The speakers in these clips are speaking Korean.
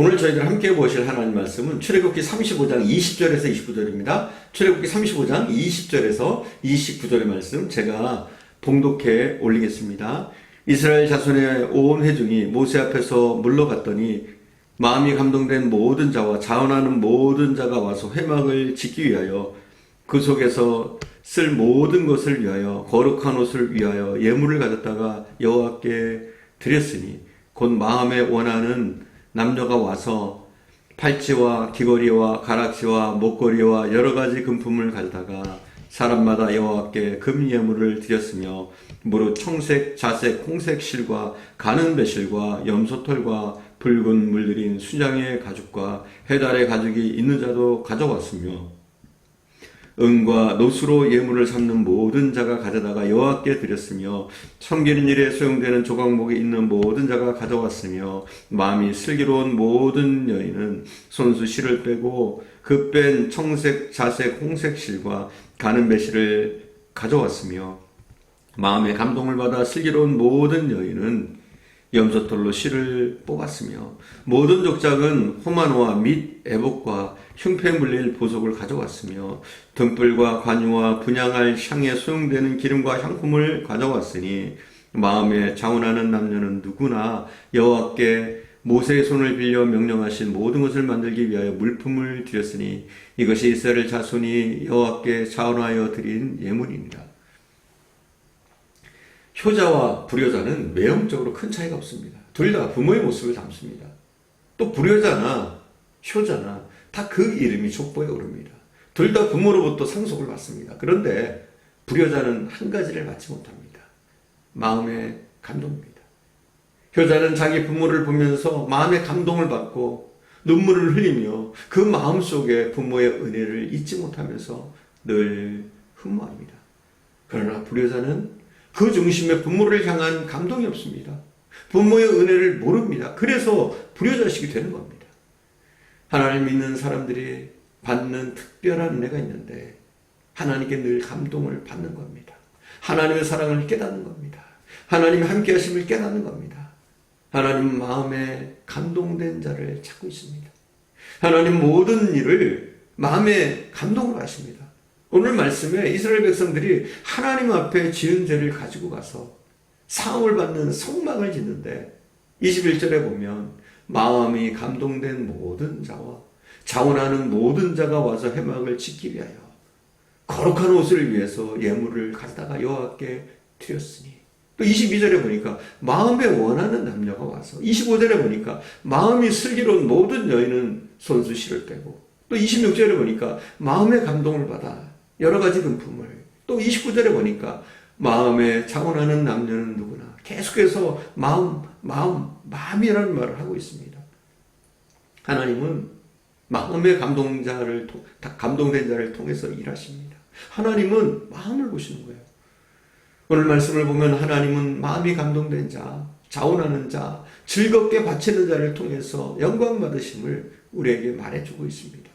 오늘 저희들 함께 보실 하나님 말씀은 출애굽기 35장 20절에서 29절입니다. 출애굽기 35장 20절에서 29절의 말씀 제가 봉독해 올리겠습니다. 이스라엘 자손의 온 회중이 모세 앞에서 물러갔더니 마음이 감동된 모든 자와 자원하는 모든 자가 와서 회막을 짓기 위하여 그 속에서 쓸 모든 것을 위하여 거룩한 옷을 위하여 예물을 가졌다가 여호와께 드렸으니 곧 마음에 원하는 남녀가 와서 팔찌와 귀걸이와 가락지와 목걸이와 여러 가지 금품을 가져다가 사람마다 여호와께 금 예물을 드렸으며 무릇 청색, 자색, 홍색 실과 가는 배실과 염소털과 붉은 물들인 수장의 가죽과 해달의 가죽이 있는 자도 가져왔으며 은과 노수로 예물을 삼는 모든 자가 가져다가 여호와께 드렸으며 섬기는 일에 소용되는 조각목이 있는 모든 자가 가져왔으며 마음이 슬기로운 모든 여인은 손수 실을 빼고 그 뺀 청색, 자색, 홍색 실과 가는 배실을 가져왔으며 마음의 감동을 받아 슬기로운 모든 여인은 염소털로 실을 뽑았으며 모든 족장은 호마노와 및 애복과 흉패 물릴 보석을 가져왔으며 등불과 관유와 분양할 향에 소용되는 기름과 향품을 가져왔으니 마음에 자원하는 남녀는 누구나 여호와께 모세의 손을 빌려 명령하신 모든 것을 만들기 위하여 물품을 드렸으니 이것이 이스라엘 자손이 여호와께 자원하여 드린 예물입니다. 효자와 불효자는 외형적으로 큰 차이가 없습니다. 둘 다 부모의 모습을 담습니다. 또 불효자나 효자나 다 그 이름이 족보에 오릅니다. 둘 다 부모로부터 상속을 받습니다. 그런데 불효자는 한 가지를 받지 못합니다. 마음의 감동입니다. 효자는 자기 부모를 보면서 마음의 감동을 받고 눈물을 흘리며 그 마음 속에 부모의 은혜를 잊지 못하면서 늘 흠모합니다. 그러나 불효자는 그 중심에 부모를 향한 감동이 없습니다. 부모의 은혜를 모릅니다. 그래서 불효자식이 되는 겁니다. 하나님 믿는 사람들이 받는 특별한 은혜가 있는데 하나님께 늘 감동을 받는 겁니다. 하나님의 사랑을 깨닫는 겁니다. 하나님의 함께 하심을 깨닫는 겁니다. 하나님 마음에 감동된 자를 찾고 있습니다. 하나님 모든 일을 마음에 감동을 하십니다. 오늘 말씀에 이스라엘 백성들이 하나님 앞에 지은 죄를 가지고 가서 사함을 받는 성막을 짓는데 21절에 보면 마음이 감동된 모든 자와 자원하는 모든 자가 와서 해막을 짓기 위하여 거룩한 옷을 위해서 예물을 갖다가 여호와께 드렸으니 또 22절에 보니까 마음에 원하는 남녀가 와서 25절에 보니까 마음이 슬기로운 모든 여인은 손수 실을 빼고 또 26절에 보니까 마음의 감동을 받아 여러 가지 금품을 또 29절에 보니까 마음에 자원하는 남녀는 누구나 계속해서 마음 마음 마음이라는 말을 하고 있습니다. 하나님은 마음의 감동자를 통- 감동된 자를 통해서 일하십니다. 하나님은 마음을 보시는 거예요. 오늘 말씀을 보면 하나님은 마음이 감동된 자, 자원하는 자, 즐겁게 바치는 자를 통해서 영광 받으심을 우리에게 말해주고 있습니다.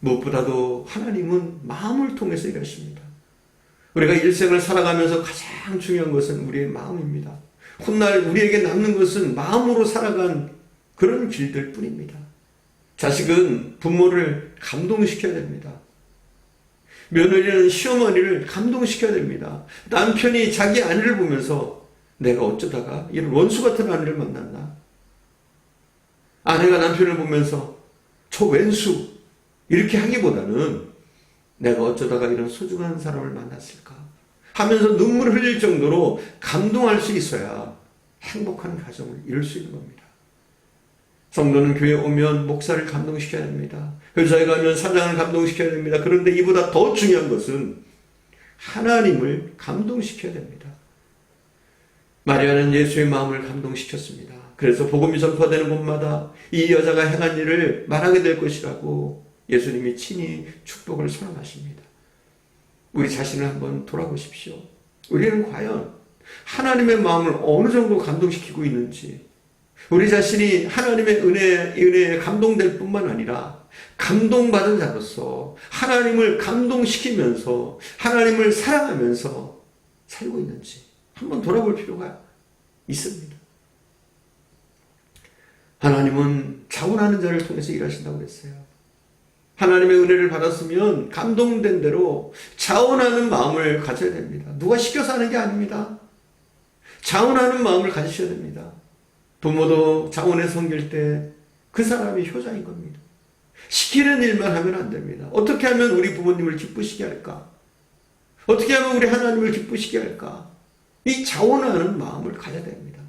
무엇보다도 하나님은 마음을 통해서 일하십니다. 우리가 일생을 살아가면서 가장 중요한 것은 우리의 마음입니다. 훗날 우리에게 남는 것은 마음으로 살아간 그런 길들 뿐입니다. 자식은 부모를 감동시켜야 됩니다. 며느리는 시어머니를 감동시켜야 됩니다. 남편이 자기 아내를 보면서 내가 어쩌다가 이런 원수 같은 아내를 만났나? 아내가 남편을 보면서 저 왼수 이렇게 하기보다는 내가 어쩌다가 이런 소중한 사람을 만났을까 하면서 눈물을 흘릴 정도로 감동할 수 있어야 행복한 가정을 이룰 수 있는 겁니다. 성도는 교회 오면 목사를 감동시켜야 됩니다. 회사에 가면 사장을 감동시켜야 됩니다. 그런데 이보다 더 중요한 것은 하나님을 감동시켜야 됩니다. 마리아는 예수의 마음을 감동시켰습니다. 그래서 복음이 전파되는 곳마다 이 여자가 행한 일을 말하게 될 것이라고 예수님이 친히 축복을 선언하십니다. 우리 자신을 한번 돌아보십시오. 우리는 과연 하나님의 마음을 어느 정도 감동시키고 있는지, 우리 자신이 하나님의 은혜, 은혜에 감동될 뿐만 아니라 감동받은 자로서 하나님을 감동시키면서 하나님을 사랑하면서 살고 있는지 한번 돌아볼 필요가 있습니다. 하나님은 자원하는 자를 통해서 일하신다고 그랬어요. 하나님의 은혜를 받았으면 감동된 대로 자원하는 마음을 가져야 됩니다. 누가 시켜서 하는 게 아닙니다. 자원하는 마음을 가지셔야 됩니다. 부모도 자원에 섬길 때 그 사람이 효자인 겁니다. 시키는 일만 하면 안 됩니다. 어떻게 하면 우리 부모님을 기쁘시게 할까? 어떻게 하면 우리 하나님을 기쁘시게 할까? 이 자원하는 마음을 가져야 됩니다.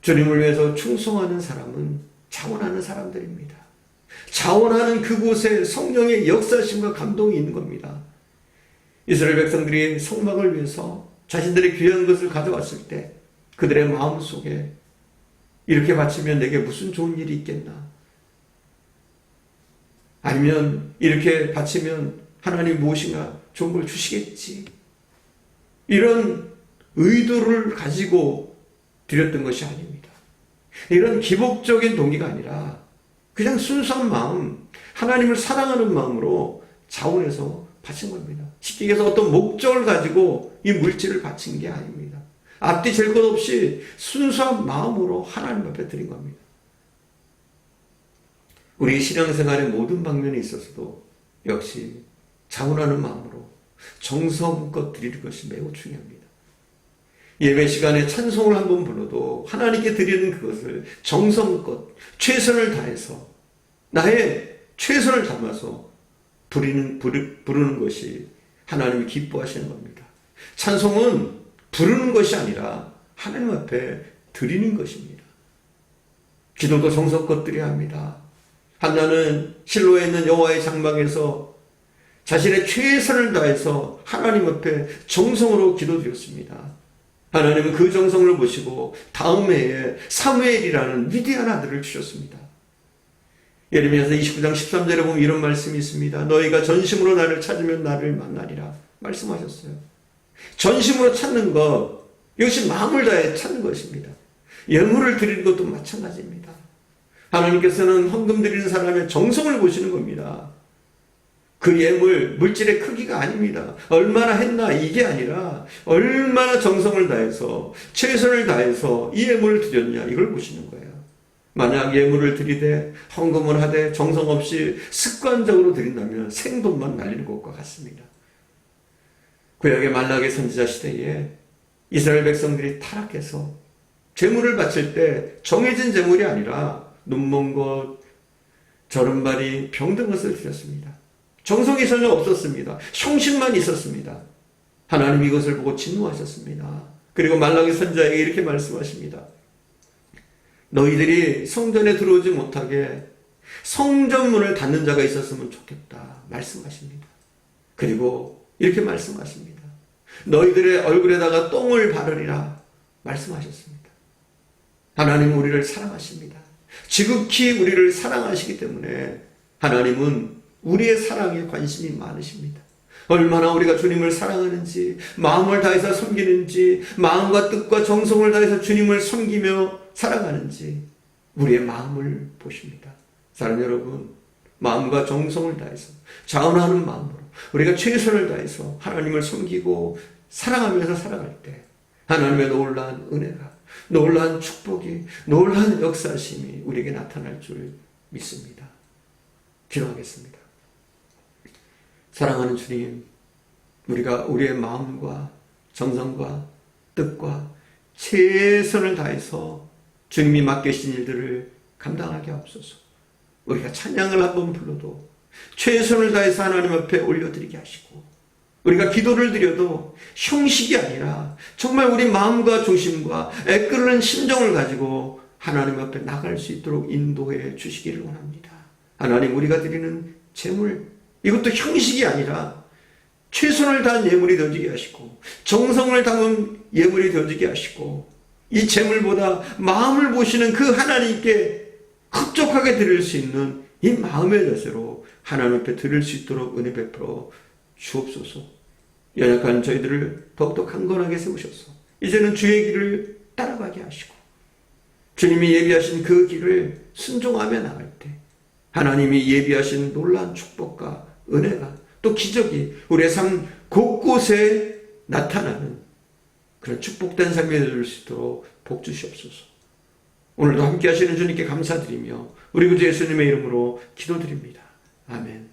주님을 위해서 충성하는 사람은 자원하는 사람들입니다. 자원하는 그곳에 성령의 역사심과 감동이 있는 겁니다. 이스라엘 백성들이 성막을 위해서 자신들의 귀한 것을 가져왔을 때 그들의 마음 속에 이렇게 바치면 내게 무슨 좋은 일이 있겠나? 아니면 이렇게 바치면 하나님 무엇인가 좋은 걸 주시겠지? 이런 의도를 가지고 드렸던 것이 아닙니다. 이런 기복적인 동기가 아니라 그냥 순수한 마음, 하나님을 사랑하는 마음으로 자원해서 바친 겁니다. 쉽게 얘기해서 어떤 목적을 가지고 이 물질을 바친 게 아닙니다. 앞뒤 잴 것 없이 순수한 마음으로 하나님 앞에 드린 겁니다. 우리 신앙생활의 모든 방면에 있어서도 역시 자원하는 마음으로 정성껏 드릴 것이 매우 중요합니다. 예배 시간에 찬송을 한 번 불러도 하나님께 드리는 그것을 정성껏 최선을 다해서 나의 최선을 담아서 부르는, 부르는 것이 하나님이 기뻐하시는 겁니다. 찬송은 부르는 것이 아니라 하나님 앞에 드리는 것입니다. 기도도 정성껏 드려야 합니다. 한나는 실로에 있는 여호와의 장막에서 자신의 최선을 다해서 하나님 앞에 정성으로 기도드렸습니다. 하나님은 그 정성을 보시고 다음 해에 사무엘이라는 위대한 아들을 주셨습니다. 예레미야서 29장 13절에 보면 이런 말씀이 있습니다. 너희가 전심으로 나를 찾으면 나를 만나리라 말씀하셨어요. 전심으로 찾는 것 이것이 마음을 다해 찾는 것입니다. 예물을 드리는 것도 마찬가지입니다. 하나님께서는 헌금 드리는 사람의 정성을 보시는 겁니다. 그 예물, 물질의 크기가 아닙니다. 얼마나 했나, 이게 아니라, 얼마나 정성을 다해서, 최선을 다해서 이 예물을 드렸냐, 이걸 보시는 거예요. 만약 예물을 드리되, 헌금을 하되, 정성 없이 습관적으로 드린다면 생돈만 날리는 것과 같습니다. 구약의 말라기 선지자 시대에 이스라엘 백성들이 타락해서 재물을 바칠 때 정해진 재물이 아니라 눈먼 것, 저른발이 병든 것을 드렸습니다. 정성이 전혀 없었습니다. 형식만 있었습니다. 하나님 이것을 보고 진노하셨습니다. 그리고 말라기 선자에게 이렇게 말씀하십니다. 너희들이 성전에 들어오지 못하게 성전문을 닫는 자가 있었으면 좋겠다. 말씀하십니다. 그리고 이렇게 말씀하십니다. 너희들의 얼굴에다가 똥을 바르리라. 말씀하셨습니다. 하나님 우리를 사랑하십니다. 지극히 우리를 사랑하시기 때문에 하나님은 우리의 사랑에 관심이 많으십니다. 얼마나 우리가 주님을 사랑하는지, 마음을 다해서 섬기는지, 마음과 뜻과 정성을 다해서 주님을 섬기며 살아가는지, 우리의 마음을 보십니다. 사랑 여러분, 마음과 정성을 다해서, 자원하는 마음으로, 우리가 최선을 다해서 하나님을 섬기고 사랑하면서 살아갈 때, 하나님의 놀라운 은혜가, 놀라운 축복이, 놀라운 역사심이 우리에게 나타날 줄 믿습니다. 기도하겠습니다. 사랑하는 주님, 우리가 우리의 마음과 정성과 뜻과 최선을 다해서 주님이 맡기신 일들을 감당하게 하옵소서. 우리가 찬양을 한번 불러도 최선을 다해서 하나님 앞에 올려드리게 하시고 우리가 기도를 드려도 형식이 아니라 정말 우리 마음과 조심과 애끓는 심정을 가지고 하나님 앞에 나갈 수 있도록 인도해 주시기를 원합니다. 하나님 우리가 드리는 재물 이것도 형식이 아니라 최선을 다한 예물이 되어지게 하시고 정성을 담은 예물이 되어지게 하시고 이 재물보다 마음을 보시는 그 하나님께 흡족하게 드릴 수 있는 이 마음의 자세로 하나님 앞에 드릴 수 있도록 은혜 베풀어 주옵소서. 연약한 저희들을 더욱더 강건하게 세우셔서 이제는 주의 길을 따라가게 하시고 주님이 예비하신 그 길을 순종하며 나갈 때 하나님이 예비하신 놀라운 축복과 은혜가 또 기적이 우리의 삶 곳곳에 나타나는 그런 축복된 삶이 될 수 있도록 복 주시옵소서. 오늘도 함께 하시는 주님께 감사드리며 우리 구주 예수님의 이름으로 기도드립니다. 아멘.